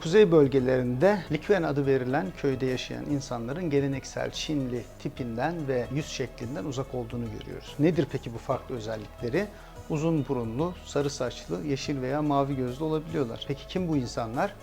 kuzey bölgelerinde Likven adı verilen köyde yaşayan insanların geleneksel Çinli tipinden ve yüz şeklinden uzak olduğunu görüyoruz. Nedir peki bu farklı özellikleri? Uzun burunlu, sarı saçlı, yeşil veya mavi gözlü olabiliyorlar. Peki kim bu insanlar?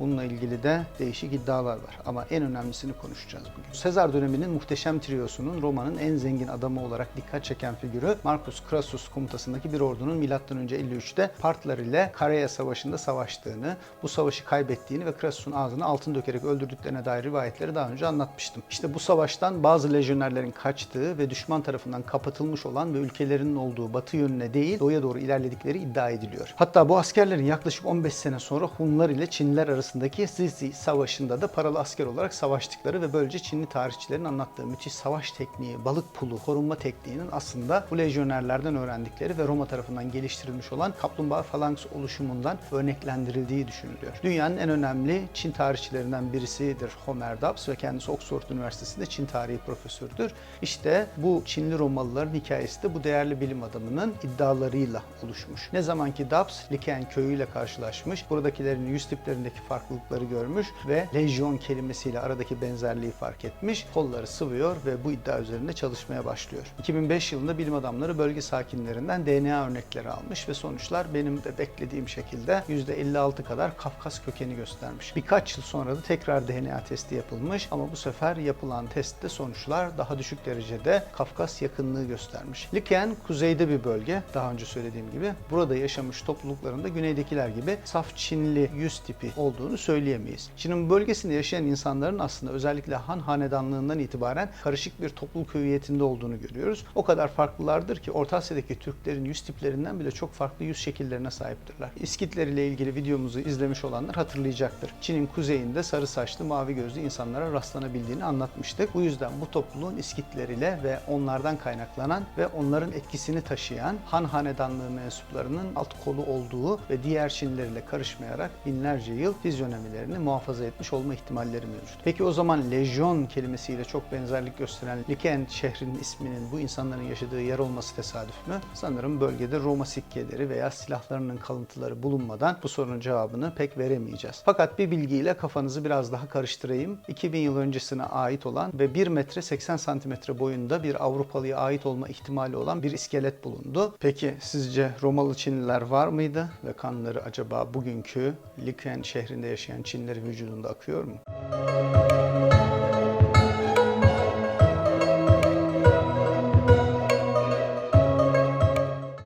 Bununla ilgili de değişik iddialar var ama en önemlisini konuşacağız bugün. Sezar döneminin muhteşem triosunun Roma'nın en zengin adamı olarak dikkat çeken figürü Marcus Crassus komutasındaki bir ordunun M.Ö. 53'te Partlar ile Karaya Savaşı'nda savaştığını, bu savaşı kaybettiğini ve Crassus'un ağzına altın dökerek öldürdüklerine dair rivayetleri daha önce anlatmıştım. İşte bu savaştan bazı lejyonerlerin kaçtığı ve düşman tarafından kapatılmış olan ve ülkelerinin olduğu batı yönüne değil doğuya doğru ilerledikleri iddia ediliyor. Hatta bu askerlerin yaklaşık 15 sene sonra Hunlar ile Çinliler arasındaki Zizi Savaşı'nda da paralı asker olarak savaştıkları ve böylece Çinli tarihçilerin anlattığı müthiş savaş tekniği, balık pulu, korunma tekniğinin aslında bu lejyonerlerden öğrendikleri ve Roma tarafından geliştirilmiş olan kaplumbağa falanks oluşumundan örneklendirildiği düşünülüyor. Dünyanın en önemli Çin tarihçilerinden birisidir Homer Dubs ve kendisi Oxford Üniversitesi'nde Çin tarihi profesörüdür. İşte bu Çinli Romalıların hikayesi de bu değerli bilim adamının iddialarıyla oluşmuş. Ne zamanki Dubs Liken köyüyle karşılaşmış, buradakilerin yüz tiplerindeki farklılıkları görmüş ve lejyon kelimesiyle aradaki benzerliği fark etmiş, kolları sıvıyor ve bu iddia üzerinde çalışmaya başlıyor. 2005 yılında bilim adamları bölge sakinlerinden DNA örnekleri almış ve sonuçlar benim de beklediğim şekilde %56 kadar Kafkas kökeni göstermiş. Birkaç yıl sonra da tekrar DNA testi yapılmış ama bu sefer yapılan testte sonuçlar daha düşük derecede Kafkas yakınlığı göstermiş. Liken kuzeyde bir bölge, daha önce söylediğim gibi. Burada yaşamış topluluklarında güneydekiler gibi saf Çinli yüz tipi olduğunu söyleyemeyiz. Çin'in bölgesinde yaşayan insanların aslında özellikle Han hanedanlığından itibaren karışık bir topluluk hüviyetinde olduğunu görüyoruz. O kadar farklılardır ki Orta Asya'daki Türklerin yüz tiplerinden bile çok farklı yüz şekillerine sahiptirler. İskitler ile ilgili videomuzu izlemiş olanlar hatırlayacaktır. Çin'in kuzeyinde sarı saçlı, mavi gözlü insanlara rastlanabildiğini anlatmıştık. Bu yüzden bu topluluğun İskitleriyle ve onlardan kaynaklanan ve onların etkisini taşıyan Han hanedanlığı mensuplarının alt kolu olduğu ve diğer Çinlilerle karışmayarak binlerce yıl fizyonemilerini muhafaza etmiş olma ihtimalleri mevcut. Peki o zaman lejyon kelimesiyle çok benzerlik gösteren Liken şehrinin isminin bu insanların yaşadığı yer olması tesadüf mü? Sanırım bölgede Roma sikkeleri veya silahlarının kalıntıları bulunmadan bu sorunun cevabını pek veremeyeceğiz. Fakat bir bilgiyle kafanızı biraz daha karıştırayım. 2000 yıl öncesine ait olan ve 1 metre 80 santimetre boyunda bir Avrupalıya ait olma ihtimali olan bir iskelet bulundu. Peki sizce Romalı Çinliler var mıydı ve kanları acaba bugünkü Liken şehrinde yaşayan Çinlilerin vücudunda akıyor mu?